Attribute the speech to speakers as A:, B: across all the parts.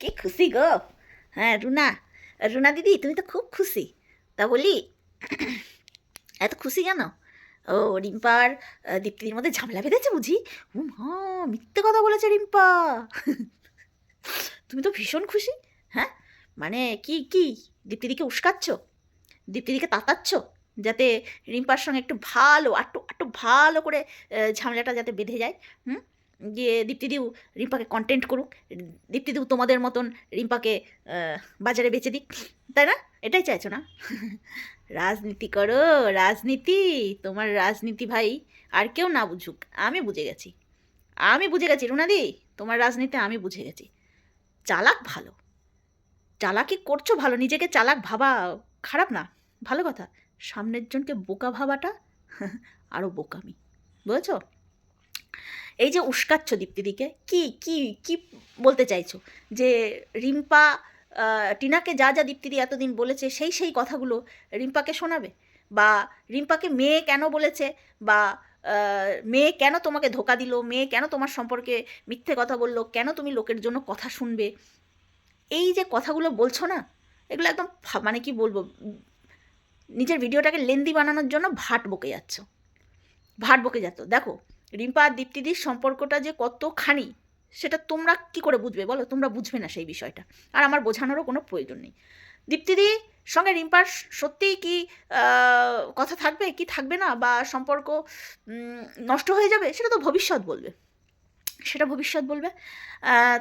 A: কি খুশি গো? হ্যাঁ রুনা। রুনা দিদি, তুমি তো খুব খুশি। তা বলি, এত খুশি কেন? ও, রিম্পার দীপ্তিদির মধ্যে ঝামেলা বেঁধেছে বুঝি? ও মা মিথ্যে কথা বলেছে রিম্পা। তুমি তো ভীষণ খুশি হ্যাঁ? মানে কি কি? দীপ্তিদিকে উস্কাচ্ছ? দীপ্তিদিকে তাতাচ্ছ? যাতে রিম্পার সঙ্গে একটু ভালো একটু একটু ভালো করে ঝামেলাটা যাতে বেঁধে যায়, হুম? গিয়ে দীপ্তিদিউ রিম্পাকে কন্টেন্ট করুক দীপ্তিদিও তোমাদের মতন রিম্পাকে বাজারে বেচে দিক, তাই না? এটাই চাইছো না? রাজনীতি করো, রাজনীতি, তোমার রাজনীতি ভাই আর কেউ না বুঝুক, আমি বুঝে গেছি। আমি বুঝে গেছি রুনাদি তোমার রাজনীতি আমি বুঝে গেছি। চালাক ভালো। চালাকি করছ ভালো, নিজেকে চালাক ভাবা খারাপ না। ভালো কথা। সামনের জনকে বোকা ভাবাটা আরও বোকামি। বুঝেছ? এই যে উস্কাচ্ছ দীপ্তিদিকে, কি কি কি বলতে চাইছো? যে রিম্পা টিনাকে যা যা দীপ্তিদি এতদিন বলেছে, সেই সেই কথাগুলো রিম্পাকে শোনাবে? বা রিম্পাকে মেয়ে কেন বলেছে? বা মেয়ে কেন তোমাকে ধোকা দিল? মেয়ে কেন তোমার সম্পর্কে মিথ্যে কথা বলল? কেন তুমি লোকের জন্য কথা শুনবে? এই যে কথাগুলো বলছো না, এগুলো একদম মানে কি বলব, নিজের ভিডিওটাকে লেন্দি বানানোর জন্য ভাট বকে যাচ্ছ। ভাট বকে যাচ্ছ। দেখো রিম্পা আর দীপ্তিদির সম্পর্কটা যে কতখানি, সেটা তোমরা কি করে বুঝবে বলো? তোমরা বুঝবে না সেই বিষয়টা। আর আমার বোঝানোরও কোনো প্রয়োজন নেই। দীপ্তিদি, সঙ্গে রিম্পার সত্যিই কি কথা থাকবে? কি থাকবে না? বা সম্পর্ক নষ্ট হয়ে যাবে? সেটা তো ভবিষ্যৎ বলবে। সেটা ভবিষ্যৎ বলবে।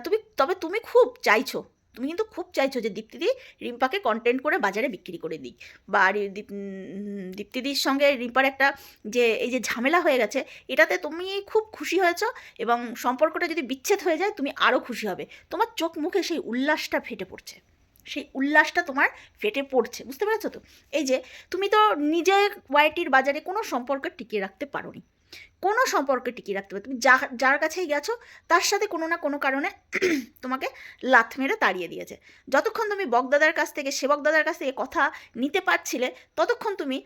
A: তুমি, তবে তুমি খুব চাইছো তুমি কিন্তু খুব চাইছো যে দীপ্তিদি রিম্পাকে কন্টেন্ট করে বাজারে বিক্রি করে দিই বা দীপ্তিদির সঙ্গে রিম্পার একটা যে, এই যে ঝামেলা হয়ে গেছে, এটাতে তুমি খুব খুশি হয়েছো এবং সম্পর্কটা যদি বিচ্ছেদ হয়ে যায়, তুমি আরও খুশি হবে। তোমার চোখ মুখে সেই উল্লাসটা ফেটে পড়ছে। সেই উল্লাসটা তোমার ফেটে পড়ছে, বুঝতে পেরেছ তো? এই যে, তুমি তো নিজে ওয়াইটির বাজারে কোনো সম্পর্ক টিকিয়ে রাখতে পারোনি। কোনো সম্পর্কে টিকিয়ে রাখতে পারো। তুমি যা, যার কাছেই গেছো, তার সাথে কোনো না কোনো কারণে তোমাকে লাথ মেরে তাড়িয়ে দিয়েছে। যতক্ষণ তুমি বকদাদার কাছ থেকে সেবক দাদার কাছ থেকে কথা নিতে পারছিলে, ততক্ষণ তুমি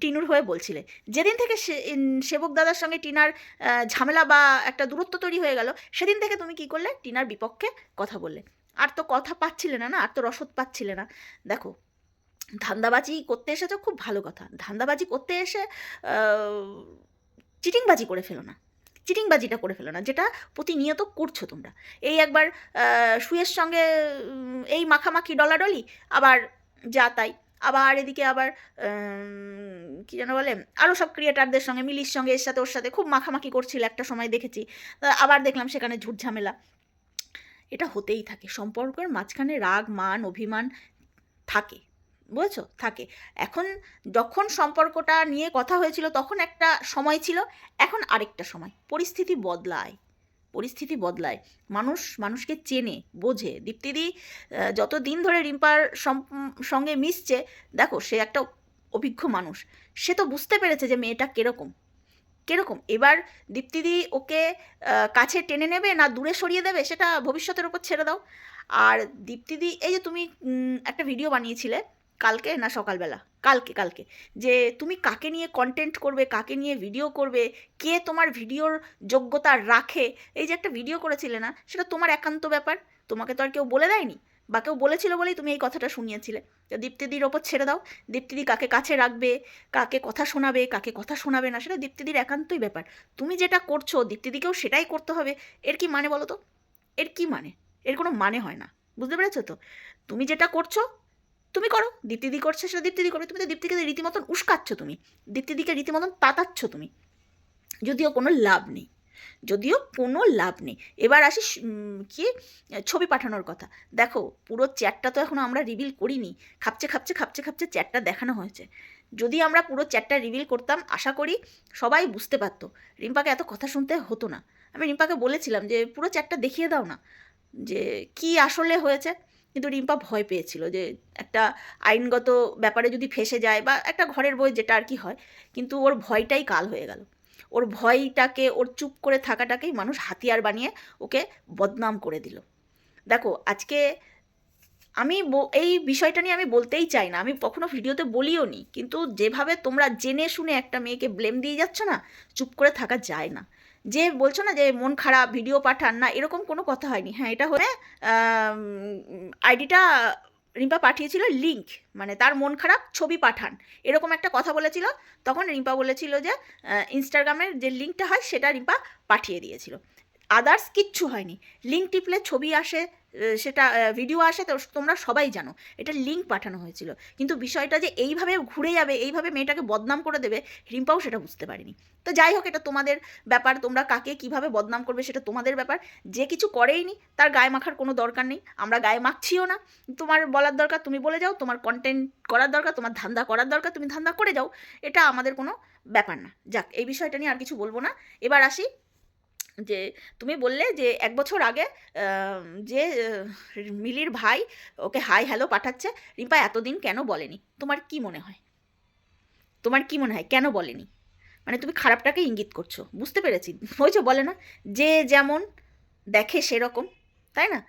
A: টিনুর হয়ে বলছিলে। যেদিন থেকে সেবক দাদার সঙ্গে টিনার ঝামেলা বা একটা দূরত্ব তৈরি হয়ে গেল, সেদিন থেকে তুমি কি করলে? টিনার বিপক্ষে কথা বললে। আর তো কথা পাচ্ছিলে না না? আর তো রসদ পাচ্ছিলে না। দেখো, ধান্দাবাজি করতে এসেছ, খুব ভালো কথা। ধান্দাবাজি করতে এসে চিটিংবাজি করে ফেলো না। চিটিংবাজিটা করে ফেলো না, যেটা প্রতিনিয়ত করছ তোমরা। এই একবার সুয়ের সঙ্গে এই মাখামাখি ডলাডলি, আবার যা তাই। আবার এদিকে আবার কি যেন বলে আরও সব ক্রিয়েটারদের সঙ্গে, মিলির সঙ্গে, এর সাথে ওর সাথে খুব মাখামাখি করছিল একটা সময় দেখেছি। আবার দেখলাম সেখানে ঝুট ঝামেলা। এটা হতেই থাকে। সম্পর্কের মাঝখানে রাগ, মান, অভিমান থাকে। বুঝেছ থাকে। এখন যখন সম্পর্কটা নিয়ে কথা হয়েছিল তখন একটা সময় ছিল, এখন আরেকটা সময়। পরিস্থিতি বদলায়। পরিস্থিতি বদলায়। মানুষ মানুষকে চেনে, বোঝে। দীপ্তিদি যত দিন ধরে রিম্পার সঙ্গে মিশছে, দেখো, সে একটা অভিজ্ঞ মানুষ। সে তো বুঝতে পেরেছে যে মেয়েটা কীরকম। কীরকম? এবার দীপ্তিদি ওকে কাছে টেনে নেবে না দূরে সরিয়ে দেবে সেটা ভবিষ্যতের ওপর ছেড়ে দাও। আর দীপ্তিদি, এই যে তুমি একটা ভিডিও বানিয়েছিলে কালকে না সকালবেলা? কালকে কালকে। যে তুমি কাকে নিয়ে কন্টেন্ট করবে, কাকে নিয়ে ভিডিও করবে, কে তোমার ভিডিওর যোগ্যতা রাখে, এই যে একটা ভিডিও করেছিলে না, সেটা তোমার একান্ত ব্যাপার। তোমাকে তো আর কেউ বলে দেয়নি, বা কেউ বলেছিল বলেই তুমি এই কথাটা শুনিয়েছিলে। তো দীপ্তিদির ওপর ছেড়ে দাও। দীপ্তিদি কাকে কাছে রাখবে, কাকে কথা শোনাবে, কাকে কথা শোনাবে না, সেটা দীপ্তিদির একান্তই ব্যাপার। তুমি যেটা করছ, দীপ্তিদিকেও সেটাই করতে হবে। এর কি মানে বলো তো? এর কি মানে? এর কোনো মানে হয় না। বুঝতে পেরেছ তো? তুমি যেটা করছ তুমি করো। দীপ্তিদি করছে সেটা দীপ্তিদি করবে। তুমি তো দীপ্তিকে রীতিমতন উস্কাচ্ছ তুমি। দীপ্তিদিকে রীতিমতন তাতাচ্ছ তুমি। যদিও কোনো লাভ নেই। যদিও কোনো লাভ নেই। এবার আসি কি? ছবি পাঠানোর কথা। দেখো, পুরো চ্যাটটা তো এখনও আমরা রিভিল করিনি। খাপছে খাপছে খাপছে খাপছে চ্যাটটা দেখানো হয়েছে। যদি আমরা পুরো চ্যাটটা রিভিল করতাম, আশা করি সবাই বুঝতে পারতো। রিম্পাকে এত কথা শুনতে হতো না। আমি রিম্পাকে বলেছিলাম যে, পুরো চ্যাটটা দেখিয়ে দাও না। যে, কি আসলে হয়েছে? কিন্তু রিম্পা ভয় পেয়েছিল যে একটা আইনগত ব্যাপারে যদি ফেসে যায় বা একটা ঘরের বই যেটা আর কি হয়, কিন্তু ওর ভয়টাই কাল হয়ে গেল। ওর ভয়টাকে, ওর চুপ করে থাকাটাকেই মানুষ হাতিয়ার বানিয়ে ওকে বদনাম করে দিল। দেখো, আজকে আমি এই বিষয়টা নিয়ে আমি বলতেই চাই না, আমি কখনো ভিডিওতে বলিও নি, কিন্তু যেভাবে তোমরা জেনে শুনে একটা মেয়েকে ব্লেম দিয়ে যাচ্ছ না, চুপ করে থাকা যায় না। যে বলছো না যে মন খারাপ ভিডিও পাঠান, না, এরকম কোনো কথা হয়নি। হ্যাঁ এটা হলে আইডিটা রিম্পা পাঠিয়েছিল লিঙ্ক মানে তার মন খারাপ ছবি পাঠান। এরকম একটা কথা বলেছিল। তখন রিম্পা বলেছিল যে ইনস্টাগ্রামের যে লিঙ্কটা হয়, সেটা রিম্পা পাঠিয়ে দিয়েছিল। আদার্স কিচ্ছু হয়নি। লিঙ্ক টিপলে ছবি আসে সেটা ভিডিও আসে তো তোমরা সবাই জানো। এটা লিঙ্ক পাঠানো হয়েছিল। কিন্তু বিষয়টা যে এইভাবে ঘুরে যাবে, এইভাবে মেয়েটাকে বদনাম করে দেবে, রিম্পাও সেটা বুঝতে পারেনি। তো যাই হোক, এটা তোমাদের ব্যাপার, তোমরা কাকে কীভাবে বদনাম করবে সেটা তোমাদের ব্যাপার। যে কিছু করেইনি, তার গায়ে মাখার কোনো দরকার নেই। আমরা গায়ে মাখছিও না। তোমার বলার দরকার, তুমি বলে যাও। তোমার কন্টেন্ট করার দরকার, তোমার ধান্দা করার দরকার, তুমি ধান্দা করে যাও। এটা আমাদের কোনো ব্যাপার না। যাক, এই বিষয়টা নিয়ে আর কিছু বলব না। এবার আসি যে তুমি বললে যে এক বছর আগে যে মিলির ভাই ওকে হাই হ্যালো পাঠাচ্ছে, রিম্পা এতদিন কেন বলেনি? তোমার কি মনে হয়? তোমার কি মনে হয়? কেন বলেনি? মানে তুমি খারাপটাকে ইঙ্গিত করছ, বুঝতে পেরেছি। হয়েছে বলে না, যে যেমন দেখে সেরকম, তাই না?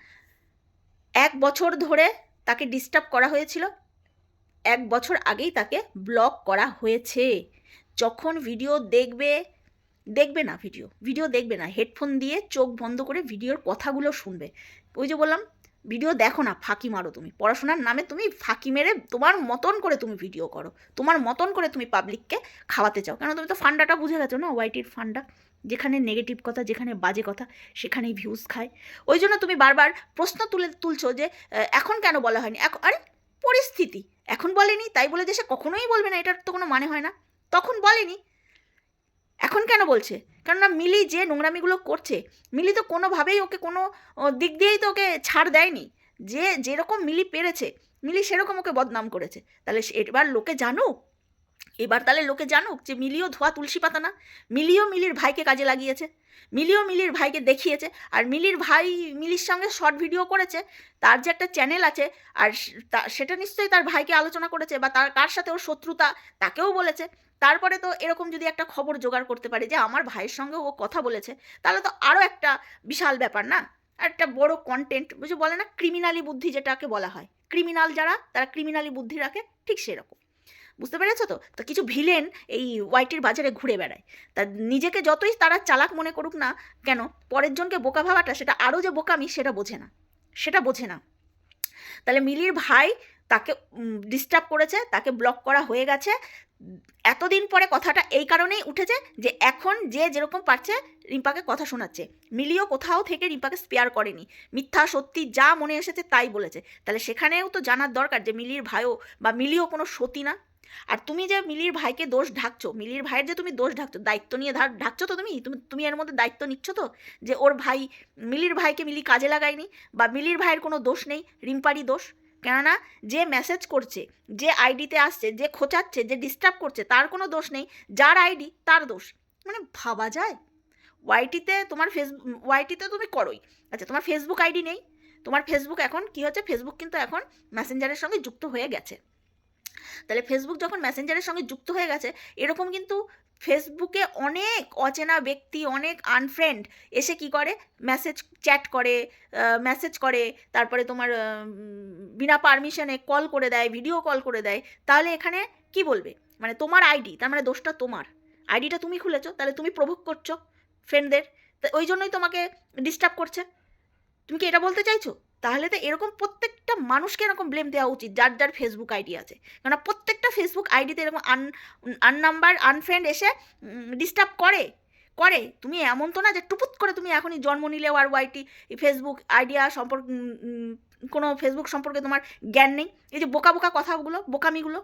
A: এক বছর ধরে তাকে ডিস্টার্ব করা হয়েছিল, এক বছর আগেই তাকে ব্লক করা হয়েছে। যখন ভিডিও দেখবে দেখবে না ভিডিও ভিডিও দেখবে না। হেডফোন দিয়ে চোখ বন্ধ করে ভিডিওর কথাগুলো শুনবে। ওই যে বললাম ভিডিও দেখো না, ফাঁকি মারো তুমি। পড়াশোনার নামে তুমি ফাঁকি মেরে তোমার মতন করে তুমি ভিডিও করো। তোমার মতন করে তুমি পাবলিককে খাওয়াতে চাও। কেন, তুমি তো ফান্ডাটা বুঝে গেছো না ওয়াইটির ফান্ডা? যেখানে নেগেটিভ কথা, যেখানে বাজে কথা, সেখানেই ভিউজ খায়। ওই জন্য তুমি বারবার প্রশ্ন তুলে, তুলছো যে এখন কেন বলা হয়নি? এখন আরে, পরিস্থিতি। এখন বলেনি, তাই বলে যে সে কখনোই বলবে না, এটার তো কোনো মানে হয় না। তখন বলেনি এখন কেন বলছে? কেননা মিলি যে নোংরামিগুলো করছে, মিলি তো কোনোভাবেই ওকে কোনো দিক দিয়েই তো ওকে ছাড় দেয়নি। যে যেরকম মিলি পেরেছে, মিলি সেরকম ওকে বদনাম করেছে। তাহলে এবার লোকে জানুক, এবার তাহলে লোকে জানুক যে মিলিও ধোয়া তুলসী পাতা না, মিলিও মিলির ভাইকে কাজে লাগিয়েছে, মিলিও মিলির ভাইকে দেখিয়েছে, আর মিলির ভাই মিলির সঙ্গে শর্ট ভিডিও করেছে, তার যে একটা চ্যানেল আছে, আর সেটা নিশ্চয়ই তার ভাইকে আলোচনা করেছে, বা তার, কার সাথে ওর শত্রুতা, তাকেও বলেছে। তারপরে তো এরকম যদি একটা খবর জোগাড় করতে পারে যে আমার ভাইয়ের সঙ্গে ও কথা বলেছে, তাহলে তো আরও একটা বিশাল ব্যাপার না? একটা বড় কন্টেন্ট বুঝে বলে না ক্রিমিনালি বুদ্ধি যেটাকে বলা হয়। ক্রিমিনাল যারা, তারা ক্রিমিনালি বুদ্ধি রাখে, ঠিক সেরকম। বুঝতে পেরেছ তো? তো কিছু ভিলেন এই ওয়াইটির বাজারে ঘুরে বেড়ায়। তা নিজেকে যতই তারা চালাক মনে করুক না কেন, পরের জনকে বোকা ভাবাটা, সেটা আরও যে বোকামি, সেটা বোঝে না। সেটা বোঝে না। তাহলে মিলির ভাই তাকে ডিস্টার্ব করেছে, তাকে ব্লক করা হয়ে গেছে। এতদিন পরে কথাটা এই কারণেই উঠেছে যে এখন যে যেরকম পারছে রিম্পাকে কথা শোনাচ্ছে। মিলিও কোথাও থেকে রিম্পাকে স্পেয়ার করেনি। মিথ্যা, সত্যি যা মনে এসেছে তাই বলেছে। তাহলে সেখানেও তো জানার দরকার যে মিলির ভাইও বা মিলিও কোনো সতী না। আর তুমি যে মিলির ভাইকে দোষ ঢাকছো, মিলির ভাইয়ের যে তুমি দোষ ঢাকছো, দায়িত্ব নিয়ে ঢাকছো তো তুমি? তুমি তুমি এর মধ্যে দায়িত্ব নিচ্ছ তো? যে ওর ভাই, মিলির ভাইকে মিলি কাজে লাগায়নি বা মিলির ভাইয়ের কোনো দোষ নেই, রিম্পারই দোষ। কেননা যে মেসেজ করছে, যে আইডিতে আসছে, যে খোঁচাচ্ছে, যে ডিস্টার্ব করছে, তার কোনো দোষ নেই। যার আইডি তার দোষ। মানে ভাবা যায়। ওয়াইটিতে তোমার ফেসবুক ওয়াইটিতে তুমি করোই। আচ্ছা তোমার ফেসবুক আইডি নেই। তোমার ফেসবুক এখন কি হচ্ছে? ফেসবুক কিন্তু এখন মেসেঞ্জারের সঙ্গে যুক্ত হয়ে গেছে। তাহলে ফেসবুক যখন মেসেঞ্জারের সঙ্গে যুক্ত হয়ে গেছে, এরকম কিন্তু ফেসবুকে অনেক অচেনা ব্যক্তি, অনেক আনফ্রেন্ড এসে কি করে? মেসেজ চ্যাট করে মেসেজ করে, তারপরে তোমার বিনা পারমিশনে কল করে দেয় ভিডিও কল করে দেয়। তাহলে এখানে কি বলবে? মানে তোমার আইডি তার মানে দোষটা তোমার। আইডিটা তুমি খুলেছো, তাহলে তুমি প্রভোগ করছ ফ্রেন্ডদের ওই জন্যই তোমাকে ডিস্টার্ব করছে। তুমি কি এটা বলতে চাইছো? তাহলে তো এরকম প্রত্যেকটা মানুষকে এরকম ব্লেম দেওয়া উচিত, যার যার ফেসবুক আইডি আছে। কেননা প্রত্যেকটা ফেসবুক আইডিতে এরকম আন আননাম্বার আনফ্রেন্ড এসে ডিস্টার্ব করে করে। তুমি এমন তো না যে টুপুত করে তুমি এখনই জন্ম নিলেও আর ওয়াইটি ফেসবুক আইডিয়া সম্পর্ক কোনো ফেসবুক সম্পর্কে তোমার জ্ঞান নেই। এই যে বোকা বোকা কথাগুলো, বোকামিগুলো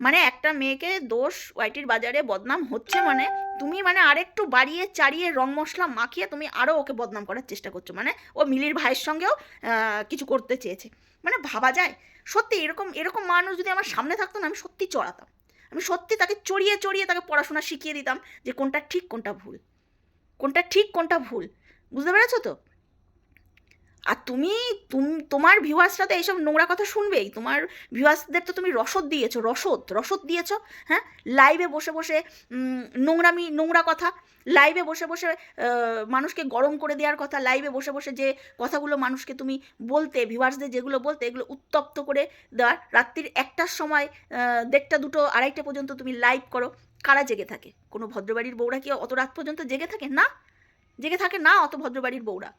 A: মানে একটা মেয়েকে দোষ ওয়াইটির বাজারে বদনাম হচ্ছে মানে তুমি মানে আরেকটু বাড়িয়ে চাড়িয়ে রং মশলা মাখিয়ে তুমি আরও ওকে বদনাম করার চেষ্টা করছ মানে ও মিলির ভাইয়ের সঙ্গেও কিছু করতে চেয়েছে। মানে ভাবা যায়। সত্যি এরকম এরকম মানুষ যদি আমার সামনে থাকতো না, আমি সত্যি চড়াতাম। আমি সত্যি তাকে চড়িয়ে চড়িয়ে তাকে পড়াশোনা শিখিয়ে দিতাম যে কোনটা ঠিক, কোনটা ভুল। কোনটা ঠিক, কোনটা ভুল। বুঝতে পেরেছ তো? আর তুমি তুমি, তোমার ভিউয়ার্সরা তো এইসব নোংরা কথা শুনবেই। তোমার ভিউয়ার্সদের তো তুমি রসদ দিয়েছ, রসদ রসদ দিয়েছ হ্যাঁ? লাইভে বসে বসে নোংরামি, নোংরা কথা। লাইভে বসে বসে মানুষকে গরম করে দেওয়ার কথা। লাইভে বসে বসে যে কথাগুলো মানুষকে তুমি বলতে ভিউয়ার্সদের যেগুলো বলতে, এগুলো উত্তপ্ত করে দেওয়ার। রাত্রির একটার সময় দেড়টা, দুটো, আড়াইটা পর্যন্ত তুমি লাইভ করো। কারা জেগে থাকে? কোনো ভদ্রবাড়ির বউরা কি অত রাত পর্যন্ত জেগে থাকে? না? জেগে থাকে না অত ভদ্রবাড়ির বউরা।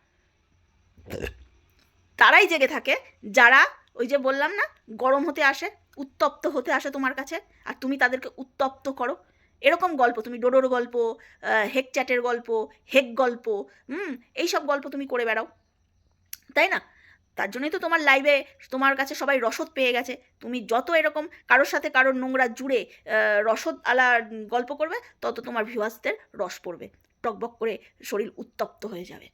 A: তারাই জেগে থাকে, যারা ওই যে বললাম না, গরম হতে আসে, উত্তপ্ত হতে আসে তোমার কাছে, আর তুমি তাদেরকে উত্তপ্ত করো। এরকম গল্প, তুমি ডোডোর গল্প হেক চ্যাটের গল্প হেক গল্প, হুম, এইসব গল্প তুমি করে বেড়াও। তাই না? তার জন্যই তো তোমার লাইভে তোমার কাছে সবাই রসদ পেয়ে গেছে। তুমি যত এরকম কারোর সাথে কারোর নোংরা জুড়ে রসদ আলা গল্প করবে, তত তোমার ভিউয়ার্সদের রস পড়বে। টকবক করে শরীর উত্তপ্ত হয়ে যাবে।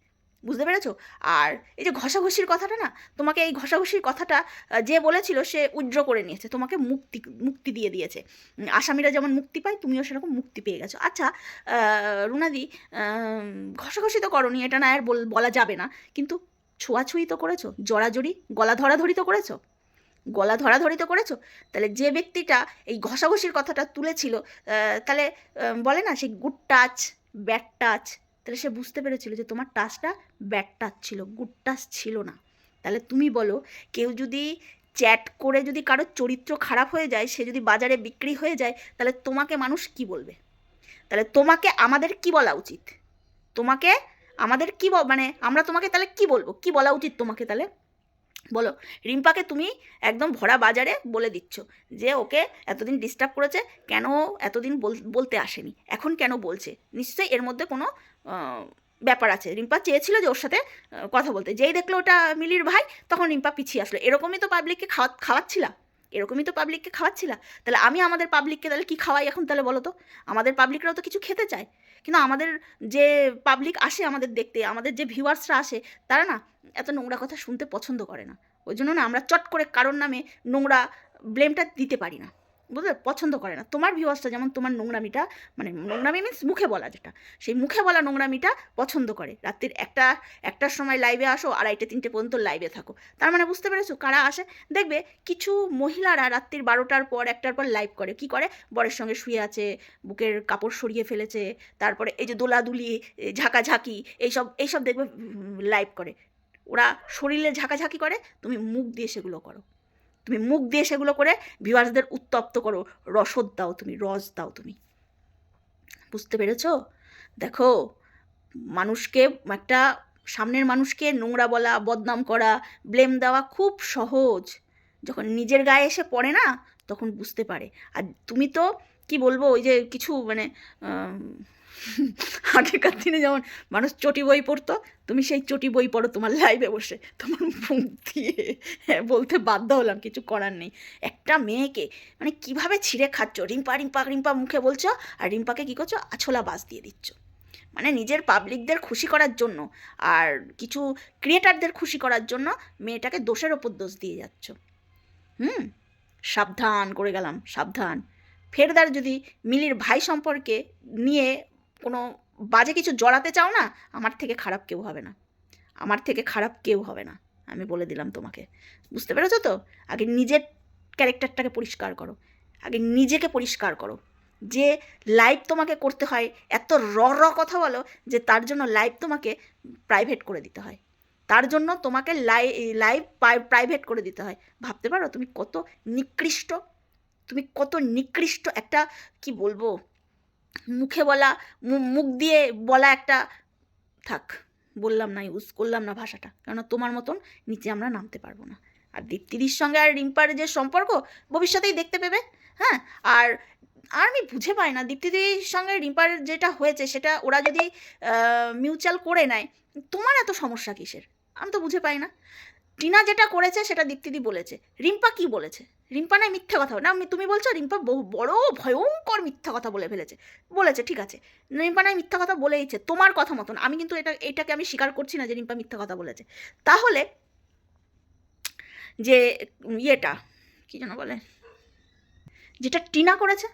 A: বুঝতে পেরেছ? আর এই যে ঘষাঘষির কথাটা না, তোমাকে এই ঘষাঘষির কথাটা যে বলেছিল সে উজ্জ্ব করে নিয়েছে, তোমাকে মুক্তি মুক্তি দিয়ে দিয়েছে। আসামিরা যেমন মুক্তি পায়, তুমিও সেরকম মুক্তি পেয়ে গেছো। আচ্ছা রুনাদি ঘষাঘষি তো করনি, এটা না আর বল- বলা যাবে না। কিন্তু ছোঁয়াছুঁই তো করেছ, জড়াজড়ি, গলা ধরাধরি তো করেছ? গলা ধরাধরি তো করেছ? তাহলে যে ব্যক্তিটা এই ঘষাঘষির কথাটা তুলেছিল তাহলে বলে না, সেই গুড টাচ ব্যাড টাচ তাহলে সে বুঝতে পেরেছিল যে তোমার টাচটা ব্যাড টাচ ছিল গুড টাচ ছিল না। তাহলে তুমি বলো, কেউ যদি চ্যাট করে যদি কারোর চরিত্র খারাপ হয়ে যায়, সে যদি বাজারে বিক্রি হয়ে যায়, তাহলে তোমাকে মানুষ কি বলবে? তাহলে তোমাকে আমাদের কি বলা উচিত? তোমাকে আমাদের কি মানে আমরা তোমাকে তাহলে কি বলব? কি বলা উচিত তোমাকে তাহলে? বলো, রিম্পাকে তুমি একদম ভরা বাজারে বলে দিচ্ছ যে ওকে এতদিন ডিস্টার্ব করেছে, কেন এতদিন বল- বলতে আসেনি? এখন কেন বলছে? নিশ্চয়ই এর মধ্যে কোনো ব্যাপার আছে। রিম্পা চেয়েছিল যে ওর সাথে কথা বলতে। যেই দেখল ওটা মিলির ভাই, তখন রিম্পা পিছিয়ে আসলো। এরকমই তো পাবলিককে খাওয়া খাওয়াচ্ছিলাম এরকমই তো পাবলিককে খাওয়াচ্ছিলা? তাহলে আমি আমাদের পাবলিককে তাহলে কি খাওয়াই এখন তাহলে বলো তো? আমাদের পাবলিকরাও তো কিছু খেতে চায়। কিন্তু আমাদের যে পাবলিক আসে আমাদের দেখতে, আমাদের যে ভিউয়ার্সরা আসে, তারা না এত নোংরা কথা শুনতে পছন্দ করে না। ওই জন্য না আমরা চট করে কারোর নামে নোংরা ব্লেমটা দিতে পারি না। বুঝলে পছন্দ করে না। তোমার ভিউয়ার্সটা যেমন তোমার নোংরামিটা মানে নোংরামি মিন্স মুখে বলা যেটা, সেই মুখে বলা নোংরামিটা পছন্দ করে। রাত্রির একটা, একটার সময় লাইভে আসো, আড়াইটে, তিনটে পর্যন্ত লাইভে থাকো। তার মানে বুঝতে পেরেছ? কারা আসে? দেখবে কিছু মহিলারা রাত্রির বারোটার পর, একটার পর লাইভ করে। কি করে? বরের সঙ্গে শুয়ে আছে, বুকের কাপড় সরিয়ে ফেলেছে, তারপরে এই যে দোলাদুলি ঝাঁকাঝাঁকি, এইসব এইসব দেখবে লাইভ করে। ওরা শরীরে ঝাঁকাঝাঁকি করে, তুমি মুখ দিয়ে সেগুলো করো। তুমি মুখ দিয়ে সেগুলো করে ভিউয়ার্সদের উত্তপ্ত করো। রসদ দাও তুমি, রস দাও তুমি। বুঝতে পেরেছ? দেখো, মানুষকে একটা সামনের মানুষকে নোংরা বলা, বদনাম করা ব্লেম দেওয়া খুব সহজ। যখন নিজের গায়ে এসে পড়ে না, তখন বুঝতে পারে। আর তুমি তো, কি বলব, ওই যে কিছু মানে আগেকার দিনে যেমন মানুষ চটি বই পড়তো, তুমি সেই চটি বই পড়ো তোমার লাইভে বসে। তোমার মুখ দিয়ে বলতে বাধ্য হলাম, কিছু করার নেই। একটা মেয়েকে মানে কীভাবে ছিঁড়ে খাচ্ছ? রিম্পা রিম্পা রিম্পা মুখে বলছো আর রিম্পাকে কী করছ? আছোলা বাস দিয়ে দিচ্ছ। মানে নিজের পাবলিকদের খুশি করার জন্য আর কিছু ক্রিয়েটারদের খুশি করার জন্য মেয়েটাকে দোষের ওপর দোষ দিয়ে যাচ্ছ। হুম? সাবধান করে গেলাম, সাবধান। ফেরদার যদি মিলির ভাই সম্পর্কে নিয়ে কোনো বাজে কিছু জড়াতে চাও না, আমার থেকে খারাপ কেউ হবে না। আমার থেকে খারাপ কেউ হবে না, আমি বলে দিলাম তোমাকে। বুঝতে পেরেছ তো? আগে নিজের ক্যারেক্টারটাকে পরিষ্কার করো। আগে নিজেকে পরিষ্কার করো। যে লাইভ তোমাকে করতে হয়, এত র র কথা বলো যে তার জন্য লাইভ তোমাকে প্রাইভেট করে দিতে হয়। তার জন্য তোমাকে লাই লাইভ প্রাইভেট করে দিতে হয়। ভাবতে পারো, তুমি কত নিকৃষ্ট, তুমি কত নিকৃষ্ট একটা, কি বলব? মুখে বলা মুখ দিয়ে বলা একটা, থাক, বললাম না ইউজ করলাম না ভাষাটা। কেননা তোমার মতন নিচে আমরা নামতে পারব না। আর দীপ্তিদির সঙ্গে আর রিম্পার যে সম্পর্ক, ভবিষ্যতেই দেখতে পেবে হ্যাঁ? আর আর আমি বুঝে পাই না, দীপ্তিদির সঙ্গে রিম্পার যেটা হয়েছে, সেটা ওরা যদি মিউচুয়াল করে নেয়, তোমার এত সমস্যা কিসের? আমি তো বুঝে পাই না। টিনা যেটা করেছে, সেটা দীপ্তিদি বলেছে। রিম্পা কি বলেছে? রিম্পা নয় মিথ্যা কথা না তুমি বলছো রিম্পা বহু বড় ভয়ঙ্কর মিথ্যা কথা বলে ফেলেছে। বলেছে, ঠিক আছে। রিম্পা নয় মিথ্যা কথা বলেইছে, তোমার কথা মতন। আমি কিন্তু এটা এটাকে আমি স্বীকার করছি না যে রিম্পা মিথ্যা কথা বলেছে। তাহলে যে ইয়েটা, কি যেন বলে? যেটা টিনা করেছে,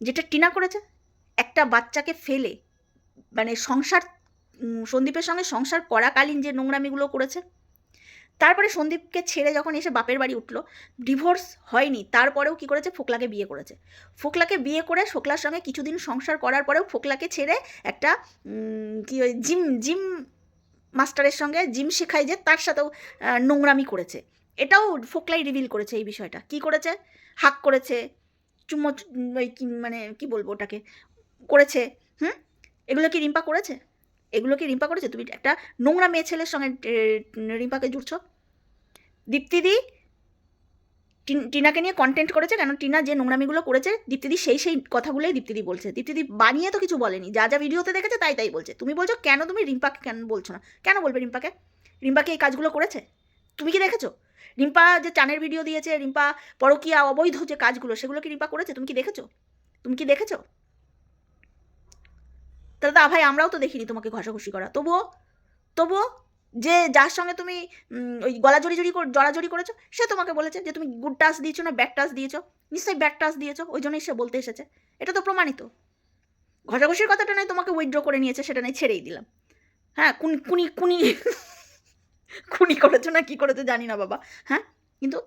A: যেটা টিনা করেছে, একটা বাচ্চাকে ফেলে মানে সংসার সন্দীপের সঙ্গে সংসার করাকালীন যে নোংরামিগুলো করেছে তারপরে সন্দীপকে ছেড়ে যখন এসে বাপের বাড়ি উঠল ডিভোর্স হয়নি, তারপরেও কি করেছে? ফোকলাকে বিয়ে করেছে। ফোকলাকে বিয়ে করে ফোকলার সঙ্গে কিছুদিন সংসার করার পরেও ফোকলাকে ছেড়ে একটা কি ওই জিম জিম মাস্টারের সঙ্গে জিম শেখায় যে তার সাথেও নোংরামি করেছে। এটাও ফোকলাই রিভিল করেছে এই বিষয়টা। কি করেছে? হাক করেছে, চুম্ম ওই মানে কি বলব ওটাকে? করেছে, হুম? এগুলো কি রিম্পা করেছে? এগুলো কি রিম্পা করেছে? তুমি একটা নোংরা মেয়ে ছেলের সঙ্গে রিম্পাকে জুড়ছ? দীপ্তিদি টিন- টিনাকে নিয়ে কন্টেন্ট করেছে কেন? টিনা যে নোংরামিগুলো করেছে, দীপ্তিদি সেই সেই কথাগুলোই দীপ্তিদি বলছে। দীপ্তিদি বানিয়ে তো কিছু বলেনি। যা যা ভিডিওতে দেখেছে তাই তাই বলছে। তুমি বলছো, কেন তুমি রিম্পাকে কেন বলছো না? কেন বলবে রিম্পাকে? রিম্পাকে এই কাজগুলো করেছে? তুমি কি দেখেছ? রিম্পা যে চানের ভিডিও দিয়েছে, রিম্পা পরকীয়া, অবৈধ যে কাজগুলো, সেগুলো কি রিম্পা করেছে? তুমি কি দেখেছ? তুমি কি দেখেছ? তাহলে দা ভাই, আমরাও তো দেখিনি তোমাকে ঘষাঘষি করা। তবুও তবুও যে যার সঙ্গে তুমি ওই গলা জড়ি জড়ি জড়াজড়ি করেছ, সে তোমাকে বলেছে যে তুমি গুড টাচ দিয়েছ না ব্যাড টাচ দিয়েছ। নিশ্চয়ই ব্যাড টাচ দিয়েছ, ওই জন্যই সে বলতে এসেছে। এটা তো প্রমাণিত। ঘষাঘষির কথাটা নয়, তোমাকে উইথড্র করে নিয়েছে, সেটা নয়, ছেড়েই দিলাম। হ্যাঁ কুনি কুনি কুনি খুনি করেছ না কি করেছ জানি না বাবা। হ্যাঁ কিন্তু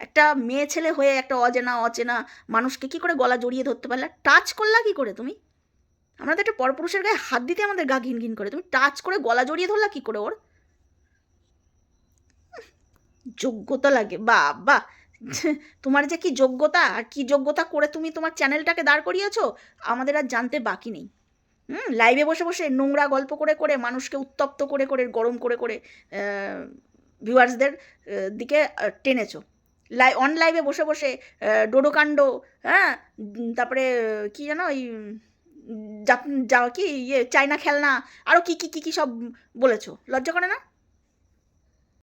A: একটা মেয়ে ছেলে হয়ে একটা অজেনা অচেনা মানুষকে কি করে গলা জড়িয়ে ধরতে পারলে? টাচ করলা কি করে তুমি? আমরা তো একটা পরপুরুষের গায়ে হাত দিতে আমাদের গা ঘিন ঘিন করে। তুমি টাচ করে গলা জড়িয়ে ধরলা কি করে ওর? যোগ্যতা লাগে বা বা তোমার যে কি যোগ্যতা, আর কি যোগ্যতা করে তুমি তোমার চ্যানেলটাকে দাঁড় করিয়েছো, আমাদের আর জানতে বাকি নেই। হুম লাইভে বসে বসে নোংরা গল্প করে করে, মানুষকে উত্তপ্ত করে করে, গরম করে করে ভিউয়ার্সদের দিকে টেনেছো। লাই অন লাইভে বসে বসে ডোডোকাণ্ড হ্যাঁ তারপরে, কি জানো ওই যা কি ইয়ে চায়না খেলনা আরও কী কী কী কী সব বলেছ? লজ্জা করে না?